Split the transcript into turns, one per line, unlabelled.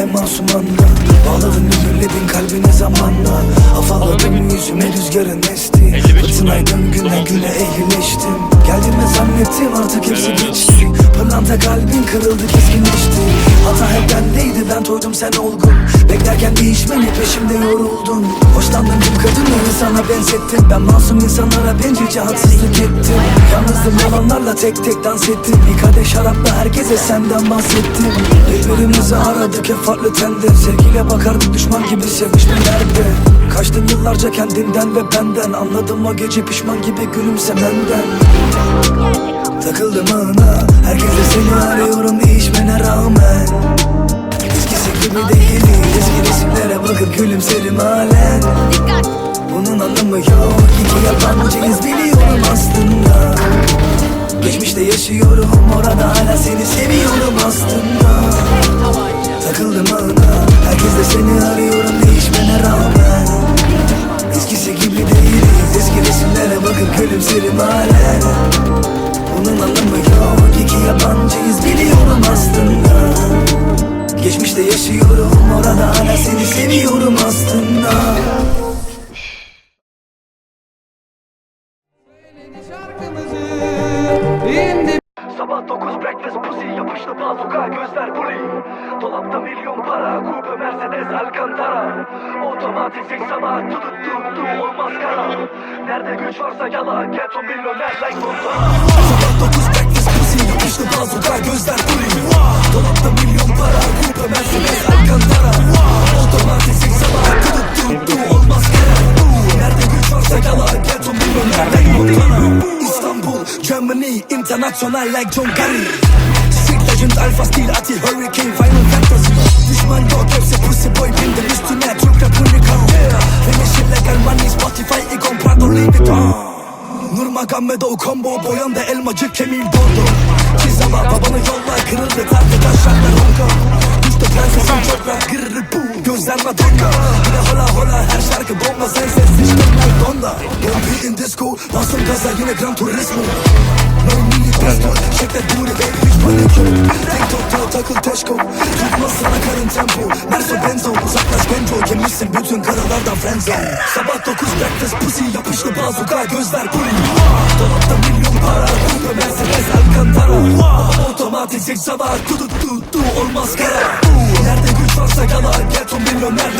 hem masumanda Bağladım mühürle bin kalbine zamanla? Afalladım yüzüme rüzgarın esti? Fırtınaydım güne güne ehlileştim Geldiğime zannettim artık hepsi geçti. Pırlanta kalbin kırıldı keskinleşti. Hata hep bendeydi ben toydum sen olgun. Beklerken değişmeni peşimde yoruldun. Hoşlandığım bir kadını sana benzettim Ben masum insanlara bencilce haksızlık ettim. Yalnızdım yalanlarla tek tek dans ettim. Bir kadeh şarapla herkese senden bahsettim. Birbirimizi aradık hep farklı tende Sevgiyle bakardık düşman gibi sevişmelerde Kaçtım yıllarca kendimden ve benden. Anladım o gece pişman gibi gülümsemenden. Takıldım ağına Herkese seni arıyorum değişmene Bunun anlamı yok. İki yabancıyız biliyorum aslında. Geçmişte yaşıyorum orada hala seni seviyorum aslında. Takıldım ağına Herkes de seni arıyorum değişmene rağmen. Eskisi gibi değiliz Eski resimlere bakıp gülümserim halen. Bunun anlamı yok. İki yabancıyız biliyorum aslında. Geçmişte yaşıyorum Sabah 9 breakfast pussy Yapıştı bazuka gözler buri Dolapta milyon para Coupe Mercedes Alcantara. Otomatik sek sabah Tutup tuttu olmaz kara Nerede güç varsa yala Get on milyoner like Montana Sabah 9 breakfast pussy Yapıştı bazuka gözler Germany, international like John Gary Street legend, alpha steel, ati hurricane, final fantasy. Düşman yok, hepsi pussy boy, bindim üstüne. Türk rap unicorn Finish illegal money, Spotify, ikon, Prado, Louis Vuitton Nurmagomedov combo, boyanda elmacık, Kemil Bordo Çizama, babanı yolla, kırıldı tatlı taşlarla honka Düştü prensesin çok rap, gırrı bu Gözler Madonna Bir de hola hola, her şarkı bomba Sen sessiz, like Donda. Bombi in disco, basın gaza yine Gran Turismo takıl teşko. Tutmaz sana karın tempo. Merso benzo, uzaklaş benzo Yemişsin bütün karılardan friendzone Sabah 9 breakfast pussy Yapıştı bazuka gözler puri Dolapta milyon para Coupe Mercedes Alcantara. Otomatik zek sabah Tutu tutu olmaz kara. Nerede güç varsa yala Get on milyoner. like Montana